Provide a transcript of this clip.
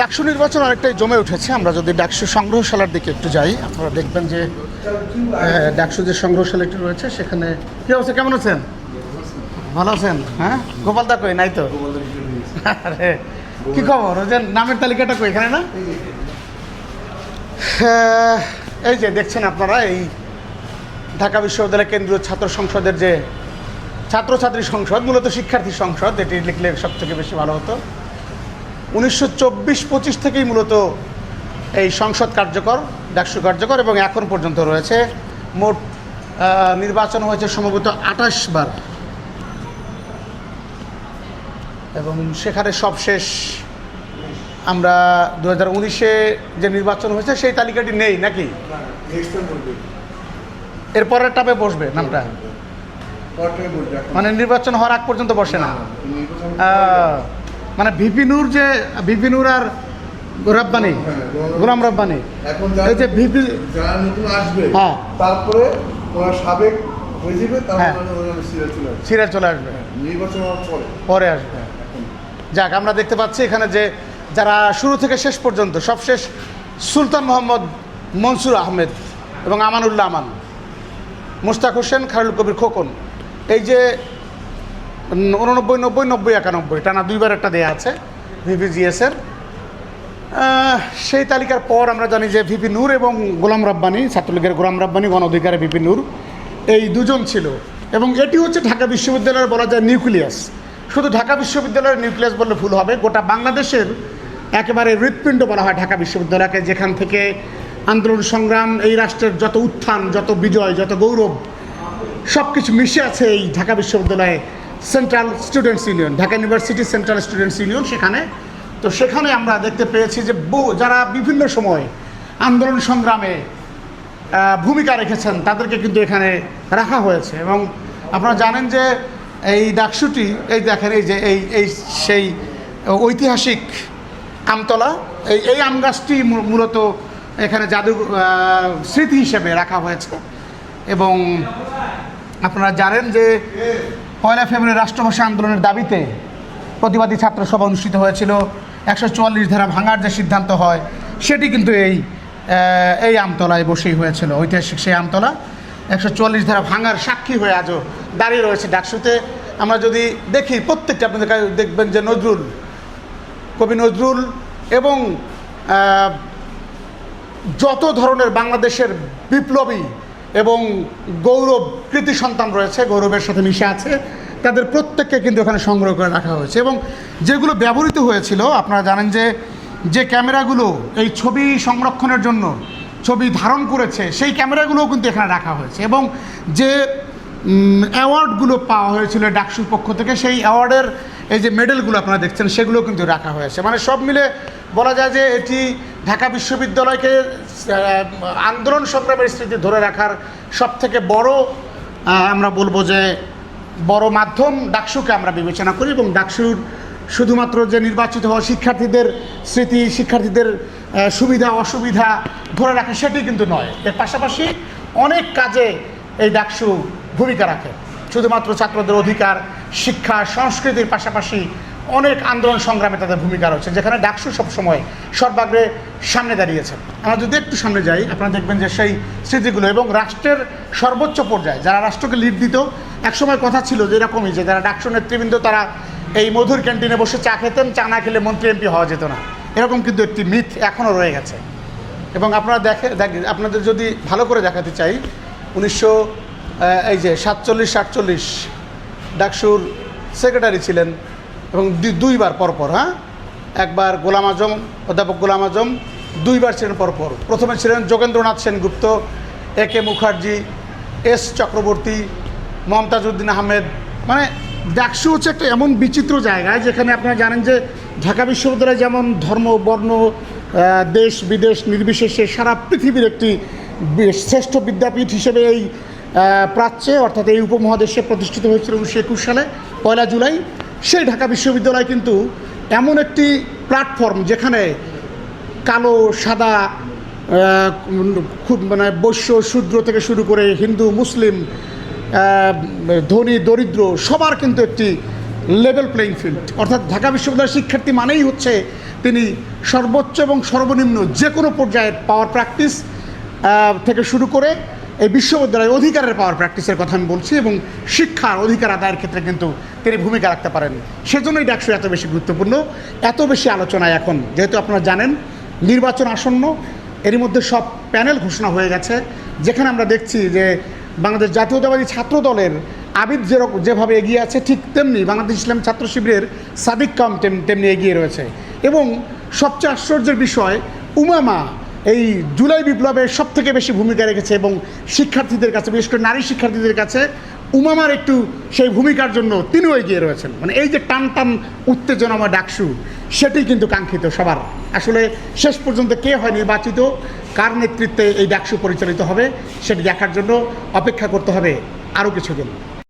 ডাকসু নির্বাচন অনেকটাই জমে উঠেছে। আমরা যদি ডাকসু সংগ্রহশালার দিকে একটু যাই, আপনারা দেখবেন যে ডাকসু যে সংগ্রহশালাটি রয়েছে, সেখানে কি অবস্থা? কেমন আছেন? ভালো আছেন? হ্যাঁ? গোপাল দা কই? নাই তো? কি খবর? ওই যে নামের তালিকাটা কই? এখানে না? এই যে দেখছেন আপনারা, এই ঢাকা বিশ্ববিদ্যালয় কেন্দ্রীয় ছাত্র সংসদের যে ছাত্রছাত্রী সংসদ, মূলত শিক্ষার্থী সংসদ, এটি লিখলে সব থেকে বেশি ভালো হতো। উনিশশো চব্বিশ পঁচিশ থেকেই মূলত এই সংসদ কার্যকর ডাকসু কার্যকর এবং এখন পর্যন্ত রয়েছে। মোট নির্বাচন হয়েছে সম্ভবত আঠাশ বার এবং সেখানে সবশেষ আমরা দু হাজার উনিশে যে নির্বাচন হয়েছে সেই তালিকাটি নেই নাকি? এর পরের টাপে বসবে নামটা। মানে নির্বাচন হওয়ার আগ পর্যন্ত বসে না। মানে ভিপি নূর যে ভিপি নূর আর রব্বানি গোলাম রব্বানি। এখন এই যে ভিপি যারা নতুন আসবে হ্যাঁ। তারপরে ওরা সাবেক হয়ে। যাবে হ্যাঁ। সিরিয়াল চলে আসবে। আসবে। নির্বাচন পরে। আসবে। যাক আমরা দেখতে পাচ্ছি এখানে যে যারা শুরু থেকে শেষ পর্যন্ত সবশেষ সুলতান মোহাম্মদ মনসুর আহমেদ এবং আমানুল্লাহ আমান মুস্তাক হোসেন খায়রুল কবির খোকন। এই যে উননব্বই, নব্বই নব্বই, একানব্বই। টানা দুইবার একটা দেয়া আছে ভিপিজিএসের সেই তালিকার পর আমরা জানি যে ভিপি নূর এবং গোলাম রাব্বানি, ছাত্রলীগের গোলাম রাব্বানি, গণ অধিকারে ভিপি নূর এই দুজন ছিল। এবং এটি হচ্ছে ঢাকা বিশ্ববিদ্যালয়ের বলা যায় নিউক্লিয়াস। শুধু ঢাকা বিশ্ববিদ্যালয়ের নিউক্লিয়াস বললে ভুল হবে, গোটা বাংলাদেশের একেবারে হৃৎপিণ্ড বলা হয় ঢাকা বিশ্ববিদ্যালয়কে, যেখান থেকে আন্দোলন সংগ্রাম, এই রাষ্ট্রের যত উত্থান, যত বিজয়, যত গৌরব সব কিছু মিশে আছে এই ঢাকা বিশ্ববিদ্যালয়ে। Central students union Dhaka university central students union সেখানে। তো সেখানে আমরা দেখতে পেয়েছি যে বহু যারা বিভিন্ন সময় আন্দোলন সংগ্রামে ভূমিকা রেখেছেন, তাদেরকে কিন্তু এখানে রাখা হয়েছে। এবং আপনারা জানেন যে এই ডাকসুটি, এই দেখেন এই যে এই এই সেই ঐতিহাসিক আমতলা, এই এই আম গাছটি মূলত এখানে জাদু স্মৃতি হিসেবে রাখা হয়েছে। এবং আপনারা জানেন যে পয়লা ফেব্রুয়ারি রাষ্ট্রভাষা আন্দোলনের দাবিতে প্রতিবাদী ছাত্রসভা অনুষ্ঠিত হয়েছিল। একশো চুয়াল্লিশ ধারা ভাঙার যে সিদ্ধান্ত হয়, সেটি কিন্তু এই এই আমতলায় বসেই হয়েছিল। ঐতিহাসিক সেই আমতলা। একশো চুয়াল্লিশ ধারা ভাঙার সাক্ষী হয়ে আজও দাঁড়িয়ে রয়েছে ডাকসুতে। আমরা যদি দেখি, প্রত্যেকটা আপনাদের কাছে দেখবেন যে নজরুল, কবি নজরুল এবং যত ধরনের বাংলাদেশের বিপ্লবী এবং গৌরব কৃতি সন্তান রয়েছে, গৌরবের সাথে মিশে আছে। তাদের প্রত্যেককে কিন্তু এখানে সংগ্রহ করে রাখা হয়েছে এবং যেগুলো ব্যবহৃত হয়েছিল, আপনারা জানেন যে যে ক্যামেরাগুলো এই ছবি সংরক্ষণের জন্য ছবি ধারণ করেছে, সেই ক্যামেরাগুলোও কিন্তু এখানে রাখা হয়েছে এবং যে অ্যাওয়ার্ডগুলো পাওয়া হয়েছিল ডাকসুর পক্ষ থেকে, সেই অ্যাওয়ার্ডের এই যে মেডেলগুলো আপনারা দেখছেন, সেগুলো কিন্তু রাখা হয়েছে। মানে সব মিলে বলা যায় যে, এটি ঢাকা বিশ্ববিদ্যালয়কে আন্দোলন সংগ্রামের স্মৃতি ধরে রাখার সব থেকে বড় আমরা বলব যে বড় মাধ্যম ডাকসুকে আমরা বিবেচনা করি এবং ডাকসুর শুধুমাত্র যে নির্বাচিত হওয়া শিক্ষার্থীদের স্মৃতি, শিক্ষার্থীদের সুবিধা, অসুবিধা ধরে রাখে সেটি কিন্তু নয়। এর পাশাপাশি অনেক কাজে এই ডাকসু ভূমিকা রাখে। শুধুমাত্র ছাত্রদের অধিকার, শিক্ষা, সংস্কৃতির পাশাপাশি অনেক আন্দোলন সংগ্রামে তাদের ভূমিকা রয়েছে, যেখানে ডাকসু সবসময় সর্বাগ্রে সামনে দাঁড়িয়েছে। আমরা যদি একটু সামনে যাই, আপনারা দেখবেন যে সেই স্মৃতিগুলো এবং রাষ্ট্রের সর্বোচ্চ পর্যায়ে যারা রাষ্ট্রকে লিড দিত, একসময় কথা ছিল যে এরকমই যে যারা ডাকসু নেতৃবৃন্দ, তারা এই মধুর ক্যান্টিনে বসে চা খেতেন, চা না খেলে মন্ত্রী এমপি হওয়া যেত না। এরকম কিন্তু একটি মিথ এখনও রয়ে গেছে। এবং আপনারা দেখে আপনাদের যদি ভালো করে দেখাতে চাই, উনিশশো এই যে সাতচল্লিশ সাতচল্লিশ ডাকসুর সেক্রেটারি ছিলেন এবং দুইবার পরপর হ্যাঁ? একবার গোলাম আজম, অধ্যাপক গোলাম আজম, দুইবার ছিলেন পরপর প্রথমে ছিলেন Jogendranath Sengupta, A K Mukherjee, S Chakraborty Momtaz Uddin Ahmed. মানে ডাকসু হচ্ছে একটা এমন বিচিত্র জায়গা যেখানে আপনারা জানেন যে ঢাকা বিশ্ববিদ্যালয় যেমন ধর্ম, বর্ণ দেশ, বিদেশ, নির্বিশেষে সারা পৃথিবীর একটি শ্রেষ্ঠ বিদ্যাপীঠ হিসেবে এই প্রাচ্যে, অর্থাৎ এই উপমহাদেশে প্রতিষ্ঠিত হয়েছিল উনিশশো একুশ সালে, পয়লা জুলাই। সেই ঢাকা বিশ্ববিদ্যালয় কিন্তু এমন একটি প্ল্যাটফর্ম যেখানে কালো, সাদা খুব মানে বৈশ্য শূদ্র থেকে শুরু করে হিন্দু, মুসলিম ধনী, দরিদ্র, সবার কিন্তু একটি লেভেল প্লেইং ফিল্ড অর্থাৎ ঢাকা বিশ্ববিদ্যালয়ের শিক্ষার্থী মানেই হচ্ছে তিনি সর্বোচ্চ এবং সর্বনিম্ন যে কোনো পর্যায়ের পাওয়ার প্র্যাকটিস থেকে শুরু করে এই বিশ্ববিদ্যালয়ে অধিকারের পাওয়ার প্র্যাকটিসের কথা আমি বলছি এবং শিক্ষার অধিকার আদায়ের ক্ষেত্রে কিন্তু তিনি ভূমিকা রাখতে পারেন। সেজন্যই ডাকসু এত বেশি গুরুত্বপূর্ণ। এত বেশি আলোচনায় এখন, যেহেতু আপনারা জানেন, নির্বাচন আসন্ন, এরই মধ্যে সব প্যানেল ঘোষণা হয়ে গেছে। যেখানে আমরা দেখছি যে বাংলাদেশ জাতীয়তাবাদী ছাত্র দলের আবিদ যেরকম যেভাবে এগিয়ে আছে, ঠিক তেমনি বাংলাদেশ ইসলাম ছাত্র শিবিরের সাদিক কাম তেমনি এগিয়ে রয়েছে। এবং সবচেয়ে আশ্চর্যের বিষয়, উমামা এই জুলাই বিপ্লবের সব থেকে বেশি ভূমিকা রেখেছে এবং শিক্ষার্থীদের কাছে, বিশেষ করে নারী শিক্ষার্থীদের কাছে, উমামার একটু সেই ভূমিকার জন্য তিনিও এগিয়ে রয়েছেন। মানে এই যে টান টান উত্তেজনাময় ডাকসু, সেটি কিন্তু কাঙ্ক্ষিত সবার। আসলে শেষ পর্যন্ত কে হয় নির্বাচিত, কার নেতৃত্বে এই ডাকসু পরিচালিত হবে, সেটি দেখার জন্য অপেক্ষা করতে হবে আরও কিছু কিছুদিন।